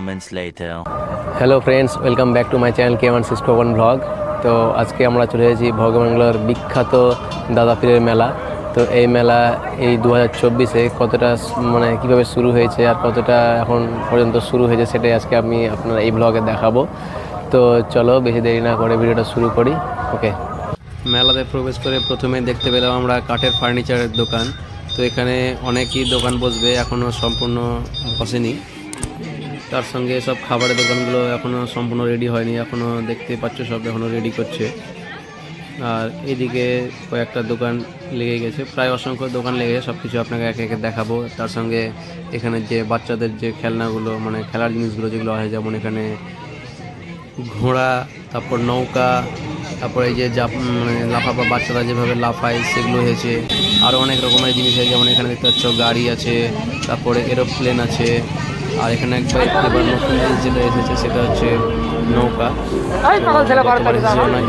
moments later. Hello friends welcome back to my channel K one six one blog তো আজকে আমরা চলে এসেছি ভগবানগুলোর বিখ্যাত দাদা পীরের মেলা। তো এই মেলা এই দু হাজার চব্বিশে কতটা মানে কীভাবে শুরু হয়েছে আর কতটা এখন পর্যন্ত শুরু হয়েছে সেটাই আজকে আমি আপনার এই ব্লগে দেখাবো। তো চলো বেশি দেরি না করে ভিডিওটা শুরু করি। ওকে। মেলাতে প্রবেশ করে প্রথমে দেখতে পেলাম আমরা কাঠের ফার্নিচারের দোকান। তো এখানে অনেকই দোকান বসবে এখনও সম্পূর্ণ বসেনি। তার সঙ্গে সব খাবারের দোকানগুলো এখনও সম্পূর্ণ রেডি হয়নি এখনও দেখতে পাচ্ছ সব এখনও রেডি করছে। আর এদিকে কয়েকটা দোকান লেগে গেছে, প্রায় অসংখ্য দোকান লেগে সব কিছু আপনাকে একে একে দেখাবো। তার সঙ্গে এখানে যে বাচ্চাদের যে খেলনাগুলো মানে খেলার জিনিসগুলো যেগুলো হয়, যেমন এখানে ঘোড়া, তারপর নৌকা, তারপর এই যে মানে লাফাপা বাচ্চারা যেভাবে লাফায়, সেগুলো হয়েছে। আরও অনেক রকমের জিনিস আছে, যেমন এখানে দেখতে পাচ্ছ গাড়ি আছে, তারপরে এরোপ্লেন আছে। আর এখানে একবার এবার নতুন জিনিস যেটা এসেছে সেটা হচ্ছে নৌকা।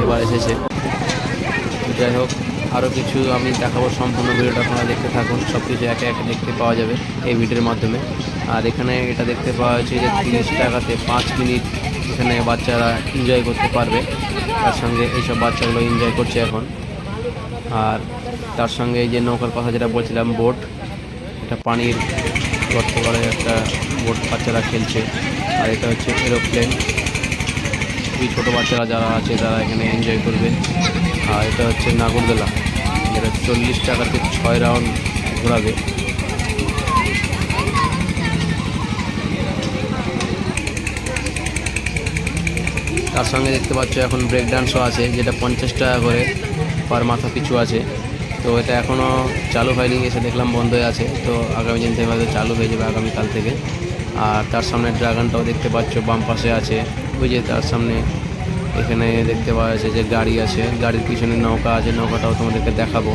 এবার এসেছে। যাই হোক আরও কিছু আমি দেখাবো সম্পূর্ণ ভিডিওটা আপনারা দেখতে থাকুন। সব কিছু একে একে দেখতে পাওয়া যাবে এই ভিডিওর মাধ্যমে। আর এখানে এটা দেখতে পাওয়া যাচ্ছে যে তিরিশ টাকাতে পাঁচ মিনিট এখানে বাচ্চারা এনজয় করতে পারবে। তার সঙ্গে এইসব বাচ্চাগুলো এনজয় করছে এখন। আর তার সঙ্গে এই যে নৌকার কথা যেটা বলছিলাম বোট এটা পানির গর্ত করে একটা বোট বাচ্চারা খেলছে, আর এটা হচ্ছে এরোপ্লেন। খুবই ছোটো বাচ্চারা যারা আছে, তারা এখানে এনজয় করবে। আর এটা হচ্ছে নাগরদোলা, যেটা চল্লিশ টাকাতে ছয় রাউন্ড ঘোরাবে। তার সঙ্গে দেখতে পাচ্ছ, এখন ব্রেক ডান্সও আছে, যেটা পঞ্চাশ টাকা করে পার মাথা পিছু আছে। তো এটা এখনও চালু হয়নি, এসে দেখলাম বন্ধ হয়ে আছে। তো আগামী দিন থেকে হয়তো চালু হয়ে যাবে, আগামীকাল থেকে। আর তার সামনে ড্রাগনটাও দেখতে পাচ্ছ, বাম পাশে আছে। ওই যে তার সামনে এখানে দেখতে পাওয়া যাচ্ছে যে গাড়ি আছে। গাড়ির পিছনে নৌকা আছে, নৌকাটাও তোমাদেরকে দেখাবো।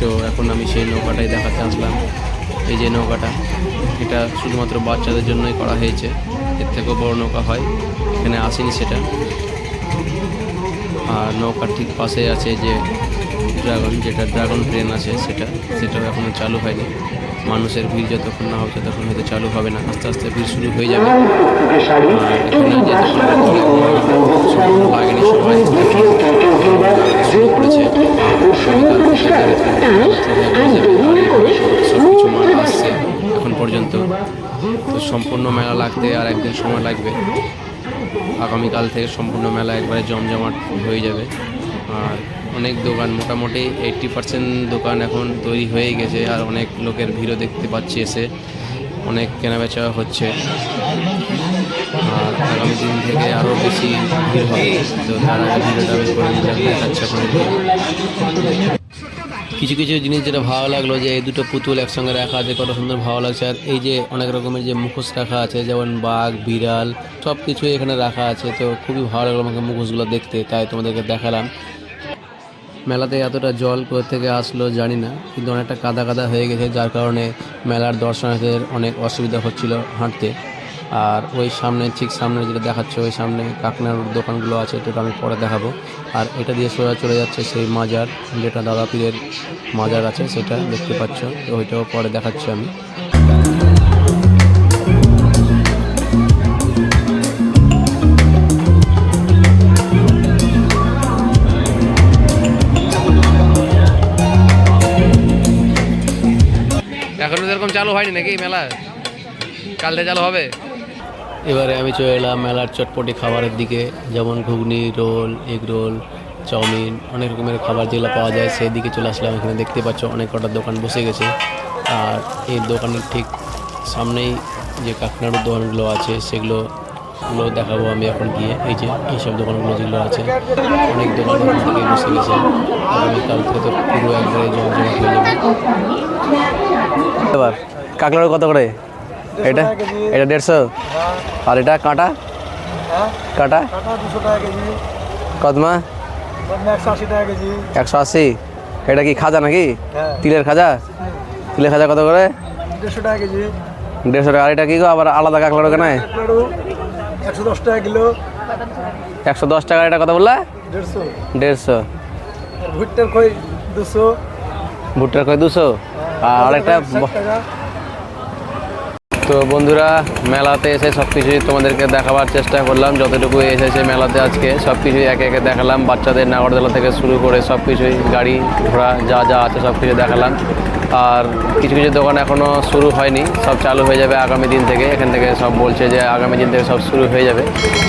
তো এখন আমি সেই নৌকাটাই দেখাতে আসলাম। এই যে নৌকাটা, এটা শুধুমাত্র বাচ্চাদের জন্যই করা হয়েছে। এর থেকেও বড় নৌকা হয়, এখানে আসেনি সেটা। আর নৌকার ঠিক পাশে আছে যে ড্রাগন যেটা ড্রাগন ট্রেন আছে সেটা, সেটাও এখনও চালু হয়নি। মানুষের ভিড় যতক্ষণ না হবে ততক্ষণ হয়তো চালু হবে না। আস্তে আস্তে ভিড় শুরু হয়ে যাবে। আসছে এখন পর্যন্ত তো সম্পূর্ণ মেলা লাগতে আর একদিন সময় লাগবে। আগামীকাল থেকে সম্পূর্ণ মেলা একবারে জমজমাট হয়ে যাবে। আর অনেক দোকান, মোটামুটি এইট্টি পার্সেন্ট দোকান এখন তৈরি হয়ে গেছে আর অনেক লোকের ভিড়ও দেখতে পাচ্ছি এসে। অনেক কেনাবেচা হচ্ছে। আর আগামী দিন থেকে আরও বেশি ভিড় হবে। তো তার ভিডিওটা আমি করে দেখাচ্ছি আপনাদের কিছু কিছু জিনিস যেটা ভালো লাগল যে এই দুটো পুতুল একসঙ্গে রাখা আছে, কত সুন্দর ভালো লাগছে। আর এই যে অনেক রকমের যে মুখোশ রাখা আছে, যেমন বাঘ, বিড়াল সব কিছুই এখানে রাখা আছে। তো খুবই ভালো লাগল আমাকে মুখোশগুলো দেখতে। তাই তোমাদেরকে দেখালাম। মেলাতে এতটা জল কোথা থেকে আসলো জানি না, কিন্তু অনেকটা কাদা কাদা হয়ে গেছে, যার কারণে মেলার দর্শনার্থীদের অনেক অসুবিধা হচ্ছিল হাঁটতে। আর ওই সামনে, ঠিক সামনে যেটা দেখাচ্ছে, ওই সামনে কাকনার দোকানগুলো আছে যেটা আমি পরে দেখাবো। আর এটা দিয়ে সোজা চলে যাচ্ছে সেই মাজার, যেটা দাদা পীরের মাজার আছে, সেটা দেখতে পাচ্ছ তো ওইটাও পরে দেখাচ্ছি আমি। এখনও চালু হয়নি নাকি মেলা? কাল থেকে চালু হবে? এবারে আমি চলে এলাম মেলার চটপটি খাবারের দিকে, যেমন ঘুগনি, রোল, এগ রোল, চাউমিন, অনেক রকমের খাবার যেগুলো পাওয়া যায় সেই দিকে চলে আসলাম। এখানে দেখতে পাচ্ছ অনেক কটা দোকান বসে গেছে। আর এই দোকানের ঠিক সামনেই যে কাকনাড়ুর দোকানগুলো আছে, সেগুলো গুলো দেখাবো আমি এখন গিয়ে। এই যে, এইসব দোকানগুলো যেগুলো আছে, অনেক দোকান বসে গেছে। আগামীকাল থেকে তো পুরো একবারে জমজমাট হয়ে এবার কাকনাড়ু কত করে? এটা? এটা দেড়শো? আর এটা কাঁটা? কাঁটা? কদমা? একশো আশি। এটা কি খাজা নাকি? হ্যাঁ। তিলের খাজা? তিলের খাজা কত করে? দেড়শো টাকা কেজি। দেড়শো টাকা। আর এটা কি গো আবার আলাদা কাকলাড়ু কেন একশো দশ টাকা কিলো। একশো দশ টাকা। এটা কত বললা? দেড়শো। দেড়শো। ভুট্টার খই দুশো। ভুট্টার কয় দুশো? আর টাকা তো বন্ধুরা, মেলাতে এসে সব কিছুই তোমাদেরকে দেখাবার চেষ্টা করলাম। যতটুকু এসেছে মেলাতে আজকে সব কিছুই একে একে দেখালাম। বাচ্চাদের নাগরদোলা থেকে শুরু করে সব কিছুই গাড়ি, ঘোড়া, যা যা আছে সব কিছু দেখালাম। আর কিছু কিছু দোকান এখনও শুরু হয়নি, সব চালু হয়ে যাবে আগামী দিন থেকে। এখান থেকে সব বলছে যে আগামী দিন থেকে সব শুরু হয়ে যাবে।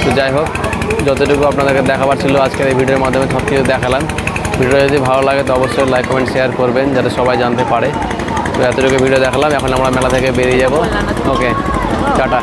তো যাই হোক, যতটুকু আপনাদেরকে দেখাবার ছিল আজকের এই ভিডিওর মাধ্যমে সব কিছু দেখালাম। ভিডিওটা যদি ভালো লাগে তো অবশ্যই লাইক কমেন্ট শেয়ার করবেন, যাতে সবাই জানতে পারে। তো এতটুকু ভিডিও দেখলাম এখন আমরা মেলা থেকে বেরিয়ে যাব। Okay tata.